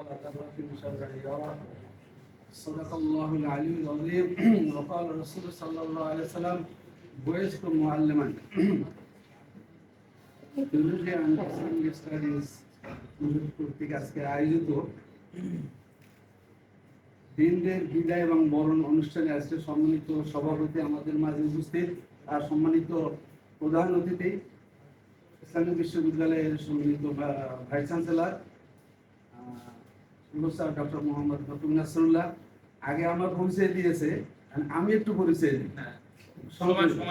ولا ذرة شر يرى صدق الله العلي العظيم وقال الرسول صلى الله عليه وسلم بعثت معلما University and Islamic Studies কর্তৃক আজকে আয়োজিত দিনদের বিদায় এবং বরণ অনুষ্ঠানে আজকে সম্মানিত সভাপতি আমাদের মাঝে উপস্থিত আর সম্মানিত প্রধান অতিথি ইসলামিক বিশ্ববিদ্যালয়ের সম্মানিত ভা- vice chancellor sir doctor Mohammad Fatul Nasrullah. আগে আমার পরিচয় দিয়েছে আমি একটু পরিচয় দিই।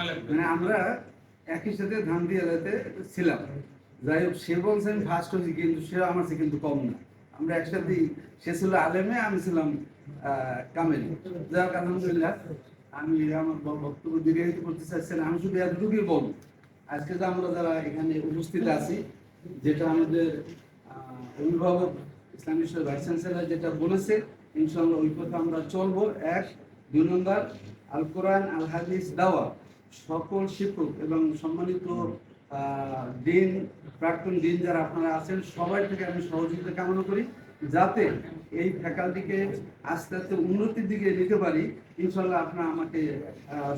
লাগবে। মানে আমরা একই সাথে ধান দিয়ে ছিলাম। যাই হোক সে বলছেন ফার্স্ট হয়েছি কিন্তু সে আমার চেয়ে কিন্তু কম না। আমরা একসাথেই সে ছিল আলেমে আমি ছিলাম আহ, কামেল। যাই হোক আলহামদুলিল্লাহ। আমি আমার বক্তব্য দীর্ঘায়িত করতে চাচ্ছি আমি শুধু এতটুকুই বলব আজকে যে আমরা যারা এখানে উপস্থিত আছি যেটা আমাদের অভিভাবক ইসলামী ভাইস চ্যান্সেলর যেটা বলেছে ইনশাল্লাহ ওই কথা আমরা চলবো। এক, দুই নম্বর, আল কোরআন, আল হাদিস দাওয়া সকল শিক্ষক এবং সম্মানিত দিন, প্রাক্তন দিন যারা আপনারা আছেন, সবাই থেকে আমি সহযোগিতা কামনা করি, যাতে এই ফ্যাকাল্টিকে আস্তে আস্তে উন্নতির দিকে নিতে পারি। ইনশাল্লাহ আপনারা আমাকে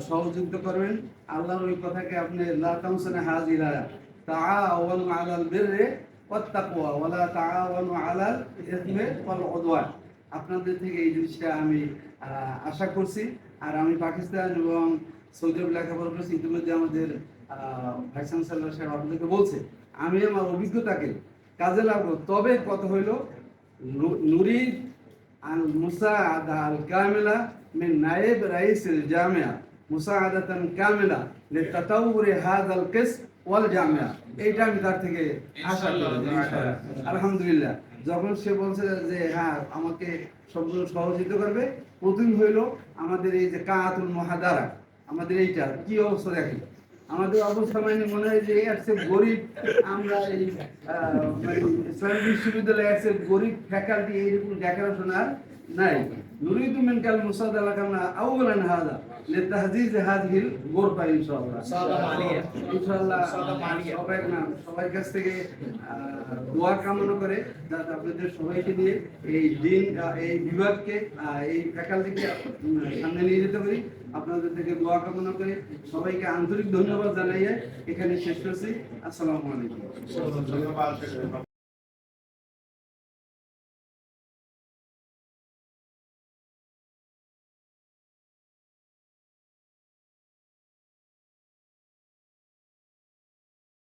সহযোগিতা করবেন। আল্লাহর ওই কথাকে আপনি লা তামসানা হাজিরা। তাআওয়ানু আলাল বিররি ওয়াত তাকওয়া ওয়ালা তাআওয়ানু আলাল ইসমি ওয়াল উদওয়ান। আপনাদের থেকে এই জিনিসটা আমি আশা করছি। আর আমি পাকিস্তান এবং সৌদি আরব লেখাপড়া করেছি, ইতিমধ্যে আমাদের ভাইস চ্যান্সেলর সাহেব আপনাদেরকে বলছে, আমি আমার অভিজ্ঞতাকে কাজে লাগবো। তবে কথা হইল নুরিদ আল মুসাআদা আল কামিলা মিন নায়েব রাইস আল জামিয়া। মুসাআদাতান কামিলা লিতাতাউরি হাযাল কিস ওয়াল জামিয়া। এইটা আমি তার থেকে আশা করি আলহামদুলিল্লাহ। যখন সে বলছে যে হ্যাঁ আমাকে সবগুলো সহযোগিতা করবে প্রথম হইল আমাদের এই যে কাতুল মহাদারা আমাদের এইটা কি অবস্থা দেখি আমাদের অবস্থা মানে মনে হয় যে এর চেয়ে গরিব আমরা এই আহ, মানে ইসলামী বিশ্ববিদ্যালয়ে এর চেয়ে গরিব ফ্যাকাল্টি এইরকম দেখাশোনার নাই। নুরিদু মিন কাল মুসাদ আলাকানা আউলান হাদা লিতাহজিজ হাযিহিল গোরফা ইনশাআল্লাহ সাদা মালিয়া। ইনশাআল্লাহ সাদা মালিয়া। সবাই না সবার কাছ থেকে দোয়া কামনা করে যাতে আপনাদের সবাইকে নিয়ে এই দিন আহ, এই বিভাগকে এই ফ্যাকাল্টিকে সামনে নিয়ে যেতে পারি। আপনাদের থেকে দোয়া কামনা করে সবাইকে আন্তরিক ধন্যবাদ জানাইয়ে এখানে শেষ করছি। আসসালামু আলাইকুম।